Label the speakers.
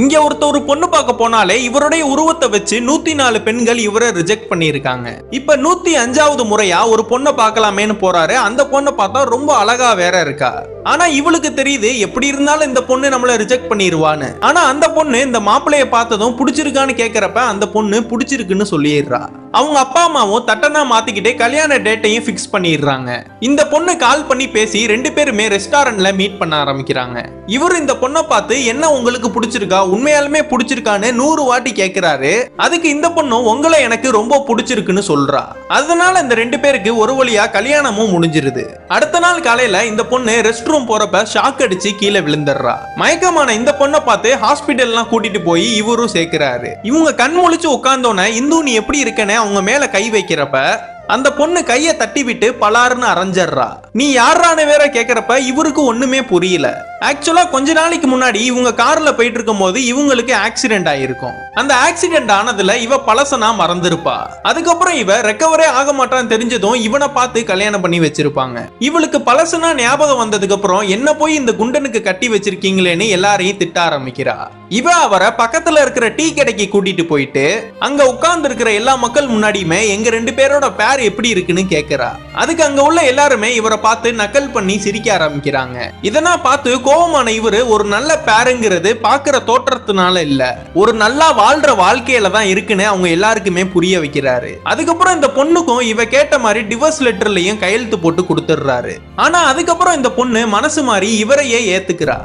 Speaker 1: இங்க ஒருத்த ஒரு பொண்ணு பார்க்க போனாலே இவருடைய உருவத்தை வச்சு நூத்தி நாலு பெண்கள் இவரை ரிஜெக்ட் பண்ணியிருக்காங்க. இப்ப நூத்தி அஞ்சாவது முறையா ஒரு பொண்ணை பார்க்கலாமேன்னு போறாரு. அந்த பொண்ணை பார்த்தா ரொம்ப அழகா வேற இருக்கா. ஆனா இவளுக்கு தெரியுது எப்படி இருந்தாலும் இந்த பொண்ணு நம்மள ரிஜெக்ட் பண்ணிடுவான்னு ஆனா அந்த பொண்ணு இந்த மாப்பிள்ளைய பார்த்ததும் பிடிச்சிருக்கான்னு கேக்குறப்ப அந்த பொண்ணு பிடிச்சிருக்குன்னு சொல்லிடுறா. அவங்க அப்பா அம்மாவும் தட்டனா மாத்திக்கிட்டே கல்யாண டேட்டையும் ஃபிக்ஸ் பண்ணிடுறாங்க. இந்த பொண்ணு கால் பண்ணி பேசி ரெண்டு பேருமே ரெஸ்டாரண்ட்ல மீட் பண்ண ஆரம்பிக்கிறாங்க. இவர் இந்த பொண்ணை பார்த்து என்ன உங்களுக்கு பிடிச்சிருக்கா? உண்மையாலுமே பிடிச்சிருக்கான்னு நூறு வாட்டி கேட்கிறாரு அதுக்கு இந்த பொண்ணும் உங்களை எனக்கு ரொம்ப பிடிச்சிருக்குன்னு சொல்றா. அதனால இந்த ரெண்டு பேருக்கு ஒரு வழியா கல்யாணமும் முடிஞ்சிருது. அடுத்த நாள் காலையில இந்த பொண்ணு ரெஸ்ட் ரூம் போறப்ப ஷாக் அடிச்சு கீழே விழுந்துடுறா. மயக்கமான இந்த பொண்ணை பார்த்து ஹாஸ்பிட்டல்லாம் கூட்டிட்டு போய் இவரும் சேர்க்கிறாரு. இவங்க கண் முழிச்சு உட்கார்ந்தோன்னே இந்து நீ எப்படி இருக்கன்னு அவங்க மேல கை வைக்கிறப்ப அந்த பொண்ணு கைய தட்டி விட்டு பலாருன்னு அரைஞ்சிடுறா. நீ யாரான்னு வேற கேக்குறப்ப இவருக்கு ஒண்ணுமே புரியல. ஆக்சுவலா கொஞ்ச நாளைக்கு முன்னாடி இவங்க கார்ல போயிட்டு இருக்கும் போது இவங்களுக்கு ஆக்சிடென்ட் ஆயிருக்கும். அந்த ஆக்சிடென்ட் ஆனதுல இவ பழசனா மறந்துருப்பா. அதுக்கப்புறம் இவ ரெக்கவரே ஆக மாட்டான்னு தெரிஞ்சதும் இவனை பார்த்து கல்யாணம் பண்ணி வச்சிருப்பாங்க. இவளுக்கு பழசனா ஞாபகம் வந்ததுக்கு அப்புறம் என்ன போய் இந்த குண்டனுக்கு கட்டி வச்சிருக்கீங்களேன்னு எல்லாரையும் திட்ட ஆரம்பிக்கிறா. இவ அவரை பக்கத்துல இருக்கிற டீ கடைக்கு கூட்டிட்டு போயிட்டு அங்க உட்கார்ந்து இருக்கிற எல்லா மக்கள் முன்னாடியுமே எங்க ரெண்டு பேரோட பேர் எப்படி இருக்குன்னு கேக்குறா. அதுக்கு அங்க உள்ள எல்லாருமே இவரை பார்த்து நக்கல் பண்ணி சிரிக்க ஆரம்பிக்கிறாங்க. இதெல்லாம் பார்த்து கோவமான இவரு ஒரு நல்ல பேருங்கிறது பாக்குற தோற்றத்தினால இல்ல. ஒரு நல்லா வாழ்ற வாழ்க்கையில தான் இருக்குன்னு அவங்க எல்லாருக்குமே புரிய வைக்கிறாரு. அதுக்கப்புறம் இந்த பொண்ணுக்கும் இவ கேட்ட மாதிரி டிவோர்ஸ் லெட்டர்லயும் கையெழுத்து போட்டு கொடுத்துடுறாரு. ஆனா அதுக்கப்புறம் இந்த பொண்ணு மனசு மாறி இவரையே ஏத்துக்கிறா.